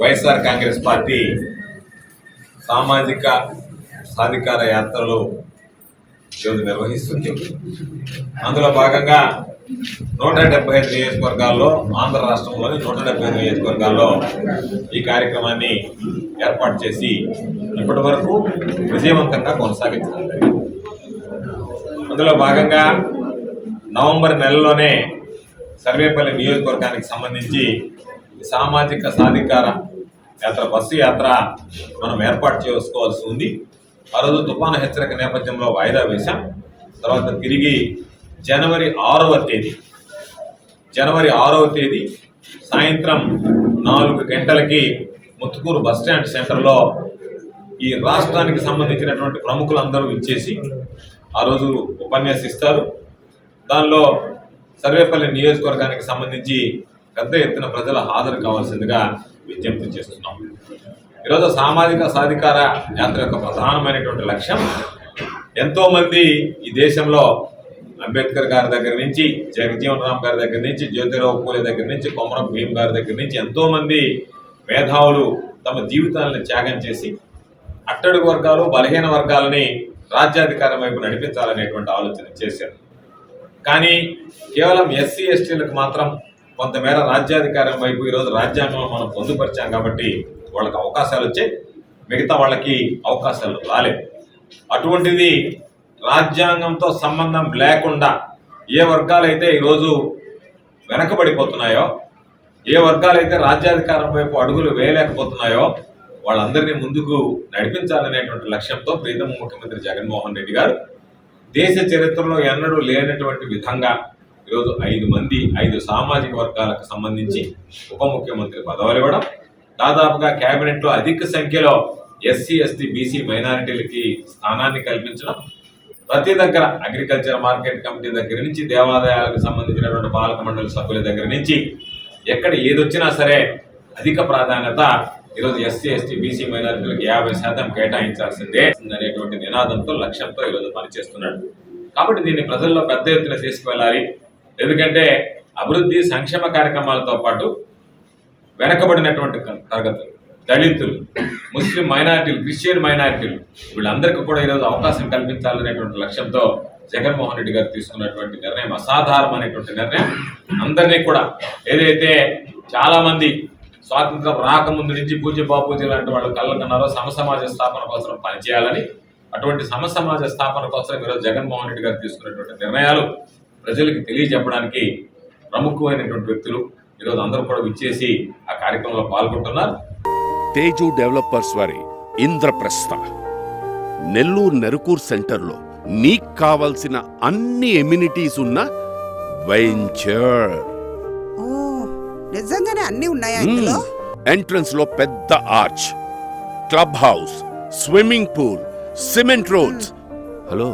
YSR Congress party సామాజిక సాధికార యాత్రలు ఈరోజు నిర్వహిస్తుంది అందులో భాగంగా నూట డెబ్బై ఐదు నియోజకవర్గాల్లో ఆంధ్ర రాష్ట్రంలోని నూట డెబ్బై ఐదు నియోజకవర్గాల్లో ఈ కార్యక్రమాన్ని ఏర్పాటు చేసి ఇప్పటి వరకు విజయవంతంగా కొనసాగించడం జరిగింది. అందులో భాగంగా నవంబర్ నెలలోనే సర్వేపల్లి నియోజకవర్గానికి సంబంధించి సామాజిక సాధికార యాత్ర బస్సు యాత్ర మనం ఏర్పాటు చేసుకోవాల్సి ఉంది. ఆ రోజు తుఫాను హెచ్చరిక నేపథ్యంలో వాయిదా వేశాం. తర్వాత తిరిగి జనవరి ఆరవ తేదీ జనవరి ఆరవ తేదీ సాయంత్రం నాలుగు గంటలకి ముత్తుకూరు బస్ స్టాండ్ సెంటర్లో ఈ రాష్ట్రానికి సంబంధించినటువంటి ప్రముఖులందరూ ఇచ్చేసి ఆ రోజు ఉపన్యాసిస్తారు దానిలో సర్వేపల్లి నియోజకవర్గానికి సంబంధించి పెద్ద ఎత్తున ప్రజల హాజరు కావాల్సిందిగా విజ్ఞప్తి చేస్తున్నాం. ఈరోజు సామాజిక సాధికార యాత్ర యొక్క ప్రధానమైనటువంటి లక్ష్యం ఎంతోమంది ఈ దేశంలో అంబేద్కర్ గారి దగ్గర నుంచి జగజీవన్ రామ్ గారి దగ్గర నుంచి జ్యోతిరావు పూలే దగ్గర నుంచి కొమరం భీమ్ గారి దగ్గర నుంచి ఎంతోమంది మేధావులు తమ జీవితాలను త్యాగం చేసి అట్టడుగు వర్గాలు బలహీన వర్గాలని రాజ్యాధికారం వైపు నడిపించాలనేటువంటి ఆలోచన చేశారు కానీ కేవలం ఎస్సీ ఎస్టీలకు మాత్రం కొంతమేర రాజ్యాధికారం వైపు ఈరోజు రాజ్యాంగంలో మనం పొందుపరిచాం కాబట్టి వాళ్ళకి అవకాశాలు వచ్చాయి మిగతా వాళ్ళకి అవకాశాలు రాలేదు. అటువంటిది రాజ్యాంగంతో సంబంధం లేకుండా ఏ వర్గాలైతే ఈరోజు వెనకబడిపోతున్నాయో ఏ వర్గాలైతే రాజ్యాధికారం వైపు అడుగులు వేయలేకపోతున్నాయో వాళ్ళందరినీ ముందుకు నడిపించాలనేటువంటి లక్ష్యంతో ప్రీతమ ముఖ్యమంత్రి జగన్మోహన్ రెడ్డి గారు దేశ చరిత్రలో ఎన్నడూ లేనటువంటి విధంగా ఈరోజు ఐదు మంది ఐదు సామాజిక వర్గాలకు సంబంధించి ఉప ముఖ్యమంత్రి పదవులు ఇవ్వడం దాదాపుగా కేబినెట్లో అధిక సంఖ్యలో ఎస్సీ ఎస్టీ బీసీ మైనారిటీలకి స్థానాన్ని కల్పించడం ప్రతి దగ్గర అగ్రికల్చర్ మార్కెట్ కమిటీ దగ్గర నుంచి దేవాలయాలకు సంబంధించినటువంటి పాలక మండలి సభ్యుల దగ్గర నుంచి ఎక్కడ ఏదొచ్చినా సరే అధిక ప్రాధాన్యత ఈరోజు ఎస్సీ ఎస్టీ బీసీ మైనారిటీలకు యాభై శాతం కేటాయించాల్సిందే అనేటువంటి నినాదంతో లక్ష్యంతో ఈరోజు పనిచేస్తున్నాడు. కాబట్టి దీన్ని ప్రజల్లో పెద్ద ఎత్తున తీసుకువెళ్ళాలి. ఎందుకంటే అభివృద్ధి సంక్షేమ కార్యక్రమాలతో పాటు వెనకబడినటువంటి తరగతులు దళితులు ముస్లిం మైనారిటీలు క్రిస్టియన్ మైనారిటీలు వీళ్ళందరికీ కూడా ఈరోజు అవకాశం కల్పించాలనేటువంటి లక్ష్యంతో జగన్మోహన్ రెడ్డి గారు తీసుకున్నటువంటి నిర్ణయం అసాధారణమైనటువంటి నిర్ణయం. అందరినీ కూడా ఏదైతే చాలామంది స్వాతంత్రం రాకముందు నుంచి పూజ్య బాపూజీ లాంటి వాళ్ళు కళ్ళకన్నారో సమసమాజ స్థాపన కోసం పనిచేయాలని అటువంటి సమసమాజ స్థాపన కోసం ఈరోజు జగన్మోహన్ రెడ్డి గారు తీసుకున్నటువంటి నిర్ణయాలు ప్రజలకు తెలియజెప్పడానికి ప్రముఖమైనటువంటి వ్యక్తులు ఈరోజు అందరూ కూడా విచ్చేసి ఆ కార్యక్రమంలో పాల్గొంటున్నారు. తేజు డెవలపర్స్ వారి ఇంద్రప్రస్థ. నెల్లూరు నెరుకూర్ సెంటర్లో నీకు కావలసిన అన్ని ఎమ్యూనిటీస్ ఉన్న వెంచర్. నిజంగానే అన్ని ఉన్నాయా ఇందులో? ఎంట్రన్స్లో పెద్ద arch club house swimming pool cement roads hello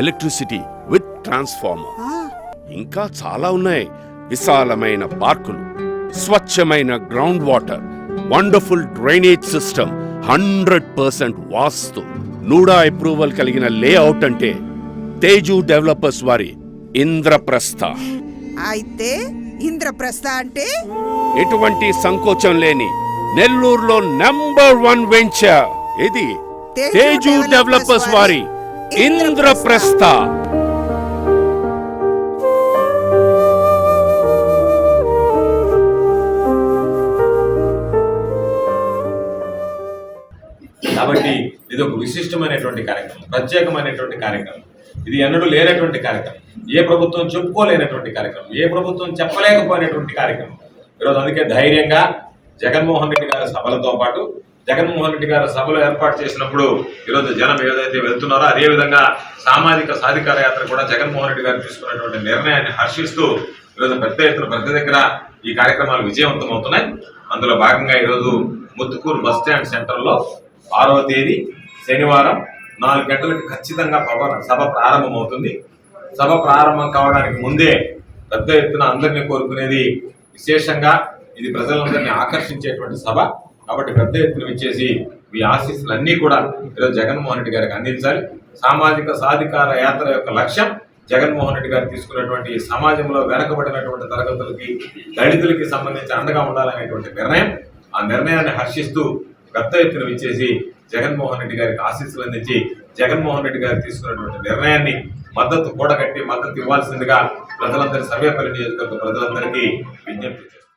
electricity with transformer ఇంకా చాలా ఉన్నాయి. విశాలమైన పార్కులు స్వచ్ఛమైన ground water wonderful drainage system hundred percent vastu. NUDA approval కలిగిన లేఅవుట్ అంటే తేజు డెవలపర్స్ వారి ఇంద్రప్రస్థ. అయితే ఇంద్రప్రస్థ అంటే? ఎటువంటి సంకోచం లేని నెల్లూరులో నంబర్ వన్ వెంచర్ ఇది తేజు డెవలపర్స్ వారి ఇంద్రప్రస్థ. కాబట్టి ఇది ఒక విశిష్టమైనటువంటి కార్యక్రమం ప్రత్యేకమైనటువంటి కార్యక్రమం. ఇది ఎన్నడూ లేనటువంటి కార్యక్రమం. ఏ ప్రభుత్వం చెప్పుకోలేనటువంటి కార్యక్రమం. ఏ ప్రభుత్వం చెప్పలేకపోయినటువంటి కార్యక్రమం. ఈరోజు అందుకే ధైర్యంగా జగన్మోహన్ రెడ్డి గారి సభలతో పాటు జగన్మోహన్ రెడ్డి గారి సభలు ఏర్పాటు చేసినప్పుడు ఈరోజు జనం ఏదైతే వెళ్తున్నారో అదేవిధంగా సామాజిక సాధికార యాత్ర కూడా జగన్మోహన్ రెడ్డి గారు తీసుకున్నటువంటి నిర్ణయాన్ని హర్షిస్తూ ఈరోజు పెద్ద ఎత్తున ప్రతి దగ్గర ఈ కార్యక్రమాలు విజయవంతం అవుతున్నాయి. అందులో భాగంగా ఈరోజు ముత్తుకూరు బస్ స్టాండ్ సెంటర్లో ఆరవ తేదీ శనివారం నాలుగు గంటలకు ఖచ్చితంగా పవ- సభ ప్రారంభమవుతుంది. సభ ప్రారంభం కావడానికి ముందే పెద్ద ఎత్తున అందరినీ కోరుకునేది విశేషంగా ఇది ప్రజలందరినీ ఆకర్షించేటువంటి సభ. కాబట్టి పెద్ద ఎత్తున ఇచ్చేసి మీ ఆశీస్సులన్నీ కూడా ఈరోజు జగన్మోహన్ రెడ్డి గారికి అందించాలి. సామాజిక సాధికార యాత్ర యొక్క లక్ష్యం జగన్మోహన్ రెడ్డి గారు తీసుకున్నటువంటి సమాజంలో వెనకబడినటువంటి తరగతులకి దళితులకి సంబంధించి అండగా ఉండాలనేటువంటి నిర్ణయం. ఆ నిర్ణయాన్ని హర్షిస్తూ పెద్ద ఎత్తున విచ్చేసి జగన్మోహన్ రెడ్డి గారికి ఆశీస్సులు అందించి జగన్మోహన్ రెడ్డి గారు తీసుకున్నటువంటి నిర్ణయాన్ని మద్దతు కూడగట్టి మద్దతు ఇవ్వాల్సిందిగా ప్రజలందరి సర్వేపల్లి నియోజకవర్గ ప్రజలందరికీ విజ్ఞప్తి చేస్తారు